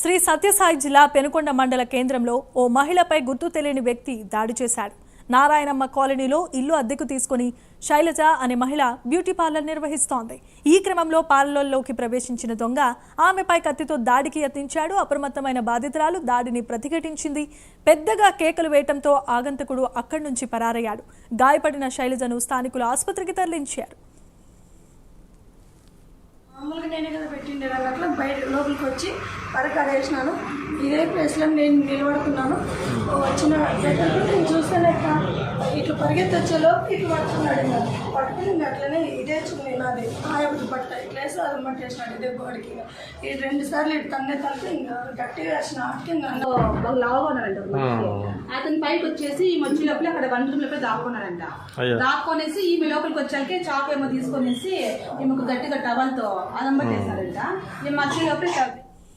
శ్రీ సత్యసాయి జిల్లా పెనుకొండ మండల కేంద్రంలో ఓ మహిళపై గుర్తు తెలియని వ్యక్తి దాడి చేశాడు. నారాయణమ్మ కాలనీలో ఇల్లు అద్దెకు తీసుకుని శైలజ అనే మహిళ బ్యూటీ పార్లర్ నిర్వహిస్తోంది. ఈ క్రమంలో పార్లర్లోకి ప్రవేశించిన దొంగ ఆమెపై కత్తితో దాడికి యత్నించాడు. అప్రమత్తమైన బాధితురాలు దాడిని ప్రతిఘటించింది. పెద్దగా కేకలు వేయటంతో ఆగంతకుడు అక్కడి నుంచి పరారయ్యాడు. గాయపడిన శైలజను స్థానికులు ఆసుపత్రికి తరలించారు. మామూలుగా నేనే కదా పెట్టిండే అట్లా బయట లోపలికి వచ్చి పరకాడ వేసినాను ఇదే ప్లేస్లో నేను నిలబడుతున్నాను వచ్చిన దగ్గరికి నేను చూస్తేనే ఇట్లా పరిగెత్తి వచ్చేలోపు ఇట్లా పట్టుకున్నాడు ఇంకా. పట్టుకుని ఇంకా అట్లనే ఇదే చున్నీ నాది. ఆయొకటి పట్ట. ఇట్లా వేసి అది పట్టేసినాడు ఇదే గోడికి ఇంకా. ఈ రెండు సార్లు ఇటు తన్నే తల్లి ఇంకా గట్టిగా వేసిన. అట్లా ఇంకా లావుగా మనిషి. అతని పైకి వచ్చేసి ఈ మధ్య లోపల అక్కడ వన్ రూమ్ లోపల దాక్కున్నాడంట దాక్కొనేసి ఈమె లోపలికి వచ్చాకే చాకు ఏమో తీసుకొనేసి ఈమెకు గట్టిగా టవల్తో అదం పట్టేశాడంట ఈ మధ్య లోపల